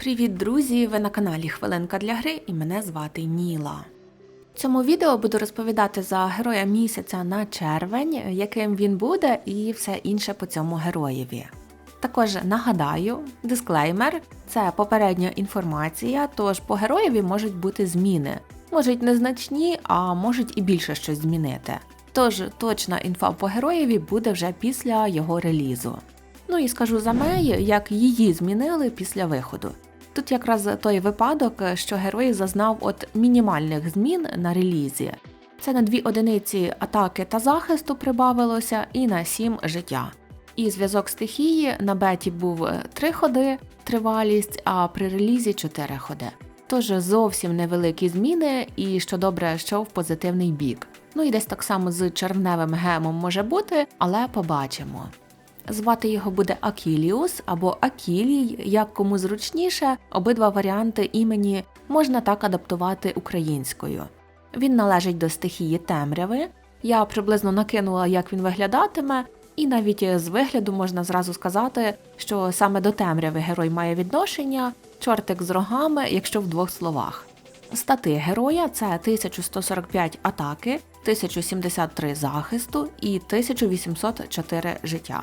Привіт, друзі! Ви на каналі Хвилинка для гри і мене звати Ніла. В цьому відео буду розповідати за героя місяця на червень, яким він буде, і все інше по цьому героєві. Також нагадаю, дисклеймер це попередня інформація, тож по героєві можуть бути зміни. Можуть незначні, а можуть і більше щось змінити. Тож точна інфа по героєві буде вже після його релізу. Ну і скажу за Мей, як її змінили після виходу. Тут якраз той випадок, що герой зазнав от мінімальних змін на релізі. Це на дві одиниці атаки та захисту прибавилося, і на сім життя. І зв'язок стихії на беті був 3 ходи, тривалість, а при релізі 4 ходи. Тож зовсім невеликі зміни, і що добре, що в позитивний бік. Ну і десь так само з червневим гемом може бути, але побачимо. Звати його буде Акіліус або Акілій, як кому зручніше, обидва варіанти імені можна так адаптувати українською. Він належить до стихії темряви. Я приблизно накинула, як він виглядатиме, і навіть з вигляду можна зразу сказати, що саме до темряви герой має відношення, чортик з рогами, якщо в двох словах. Стати героя це 1145 атаки, 1073 захисту і 1804 життя.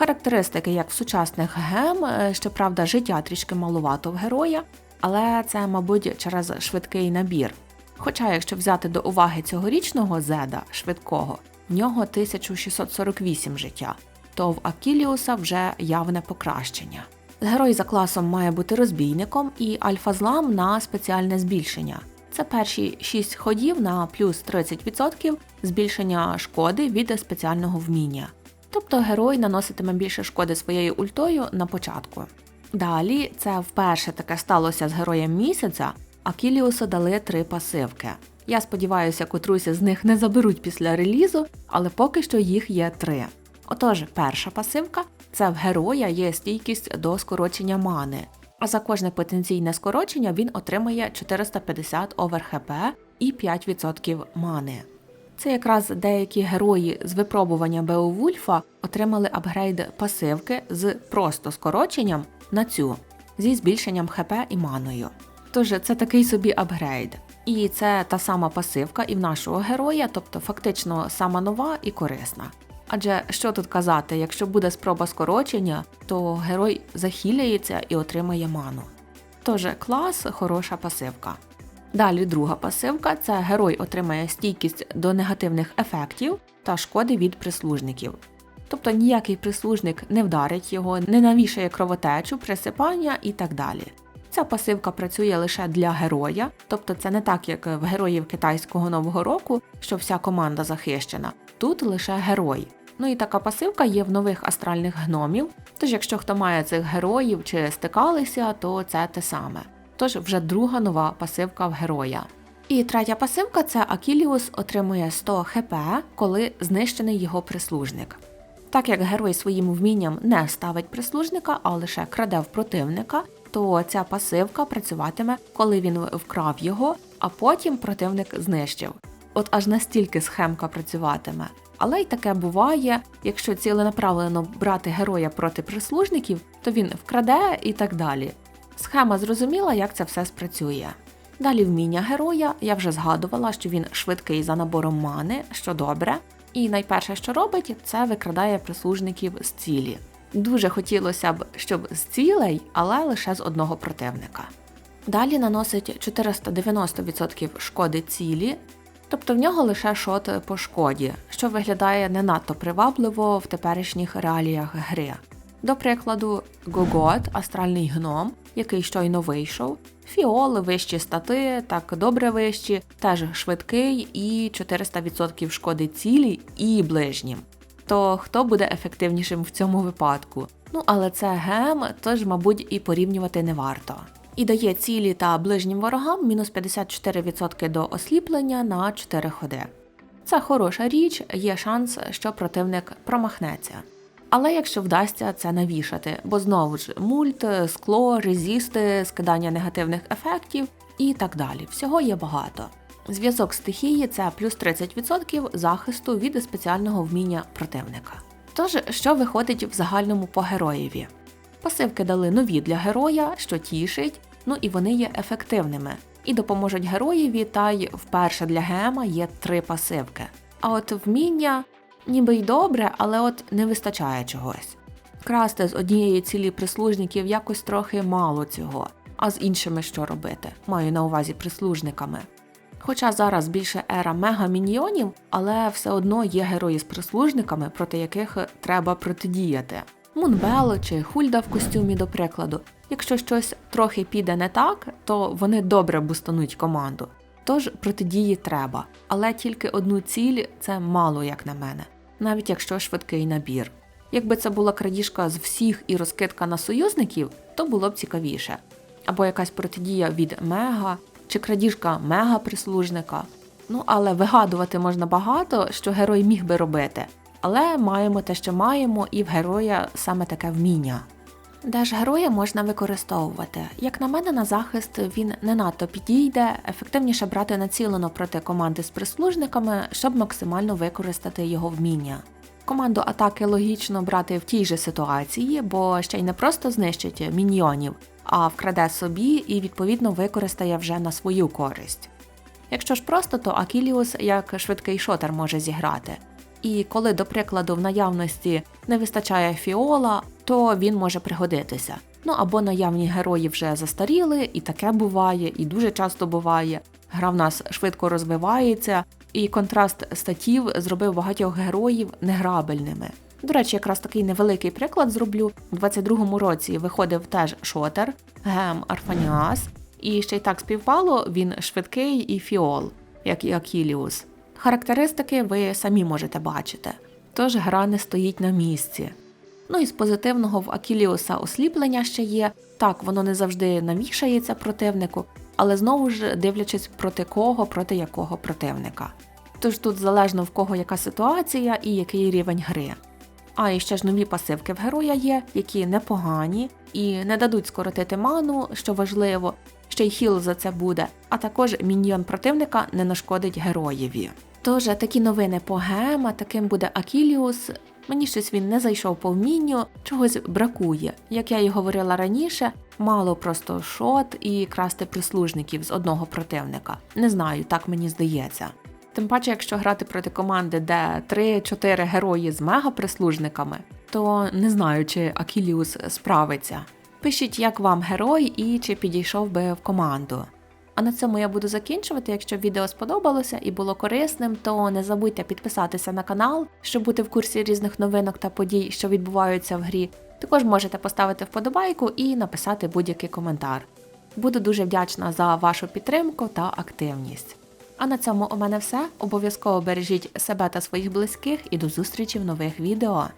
Характеристики, як в сучасних гем, е, щоправда, життя трішки малувато в героя, але це, мабуть, через швидкий набір. Хоча, якщо взяти до уваги цьогорічного зеда швидкого, в нього 1648 життя, то в Акіліуса вже явне покращення. Герой за класом має бути розбійником і альфа-злам на спеціальне збільшення. Це перші 6 ходів на плюс 30% збільшення шкоди від спеціального вміння. Тобто герой наноситиме більше шкоди своєю ультою на початку. Далі це вперше таке сталося з героєм місяця, а Кіліусу дали три пасивки. Я сподіваюся, котрусь з них не заберуть після релізу, але поки що їх є три. Отож, перша пасивка це в героя є стійкість до скорочення мани, а за кожне потенційне скорочення він отримає 450 овер ХП і 5% мани. Це якраз деякі герої з випробування Беовульфа отримали апгрейд пасивки з просто скороченням на цю зі збільшенням ХП і маною. Тож це такий собі апгрейд. І це та сама пасивка і в нашого героя, тобто фактично сама нова і корисна. Адже що тут казати, якщо буде спроба скорочення, то герой захиляється і отримає ману. Тож клас хороша пасивка. Далі друга пасивка це герой отримає стійкість до негативних ефектів та шкоди від прислужників. Тобто ніякий прислужник не вдарить його, не навішає кровотечу, присипання і так далі. Ця пасивка працює лише для героя, тобто це не так, як в героїв китайського нового року, що вся команда захищена. Тут лише герой. Ну і така пасивка є в нових астральних гномів. Тож, якщо хто має цих героїв чи стикалися, то це те саме. Тож вже друга нова пасивка в героя. І третя пасивка це Акіліус отримує 100 хп, коли знищений його прислужник. Так як герой своїм вмінням не ставить прислужника, а лише краде в противника, то ця пасивка працюватиме, коли він вкрав його, а потім противник знищив. От аж настільки схемка працюватиме. Але й таке буває, якщо ціленаправлено брати героя проти прислужників, то він вкраде і так далі. Схема зрозуміла, як це все спрацює. Далі вміння героя, я вже згадувала, що він швидкий за набором мани, що добре. І найперше, що робить, це викрадає прислужників з цілі. Дуже хотілося б, щоб з цілей, але лише з одного противника. Далі наносить 490% шкоди цілі, тобто в нього лише шот по шкоді, що виглядає не надто привабливо в теперішніх реаліях гри. До прикладу, Гогот, астральний гном, який щойно вийшов, фіол, вищі стати, так добре вищі, теж швидкий і 400% шкоди цілі і ближнім. То хто буде ефективнішим в цьому випадку? Ну, але це гем, тож, мабуть, і порівнювати не варто. І дає цілі та ближнім ворогам мінус 54% до осліплення на 4 ходи. Це хороша річ, є шанс, що противник промахнеться. Але якщо вдасться це навішати, бо знову ж мульт, скло, резісти, скидання негативних ефектів і так далі. Всього є багато. Зв'язок стихії це плюс 30% захисту від спеціального вміння противника. Тож, що виходить в загальному по героєві? Пасивки дали нові для героя, що тішить, ну і вони є ефективними. І допоможуть героєві, та й вперше для гема є три пасивки. А от вміння ніби й добре, але от не вистачає чогось. Красти з однієї цілі прислужників якось трохи мало цього, а з іншими що робити? Маю на увазі прислужниками. Хоча зараз більше ера мега-міньйонів, але все одно є герої з прислужниками, проти яких треба протидіяти. Мунбело чи Хульда в костюмі, до прикладу. Якщо щось трохи піде не так, то вони добре бустануть команду. Тож протидії треба, але тільки одну ціль це мало, як на мене, навіть якщо швидкий набір. Якби це була крадіжка з всіх і розкидка на союзників, то було б цікавіше. Або якась протидія від мега, чи крадіжка мега-прислужника. Ну, але вигадувати можна багато, що герой міг би робити. Але маємо те, що маємо, і в героя саме таке вміння. Де ж героя можна використовувати? Як на мене, на захист він не надто підійде, ефективніше брати націлено проти команди з прислужниками, щоб максимально використати його вміння. Команду атаки логічно брати в тій же ситуації, бо ще й не просто знищить міньйонів, а вкраде собі і відповідно використає вже на свою користь. Якщо ж просто, то Акіліус як швидкий шотер може зіграти. І коли, до прикладу, в наявності не вистачає фіола, то він може пригодитися. Ну або наявні герої вже застаріли, і таке буває, і дуже часто буває. Гра в нас швидко розвивається, і контраст статів зробив багатьох героїв неграбельними. До речі, якраз такий невеликий приклад зроблю. У 22-му році виходив теж шотер, гем Арфаніас, і ще й так співпало, він швидкий і фіол, як і Акіліус. Характеристики ви самі можете бачити. Тож гра не стоїть на місці. Ну і з позитивного в Акіліуса осліплення ще є. Так, воно не завжди навішається противнику, але знову ж дивлячись проти кого, проти якого противника. Тож тут залежно в кого яка ситуація і який рівень гри. А і ще ж нові пасивки в героя є, які непогані і не дадуть скоротити ману, що важливо, ще й хіл за це буде, а також міньйон противника не нашкодить героєві. Тож такі новини по гема, таким буде Акіліус. Мені щось він не зайшов по вмінню, чогось бракує. Як я і говорила раніше, мало просто шот і красти прислужників з одного противника. Не знаю, так мені здається. Тим паче, якщо грати проти команди, де 3-4 герої з мега-прислужниками, то не знаю, чи Акіліус справиться. Пишіть, як вам герой і чи підійшов би в команду. А на цьому я буду закінчувати. Якщо відео сподобалося і було корисним, то не забудьте підписатися на канал, щоб бути в курсі різних новинок та подій, що відбуваються в грі. Також можете поставити вподобайку і написати будь-який коментар. Буду дуже вдячна за вашу підтримку та активність. А на цьому у мене все. Обов'язково бережіть себе та своїх близьких і до зустрічі в нових відео.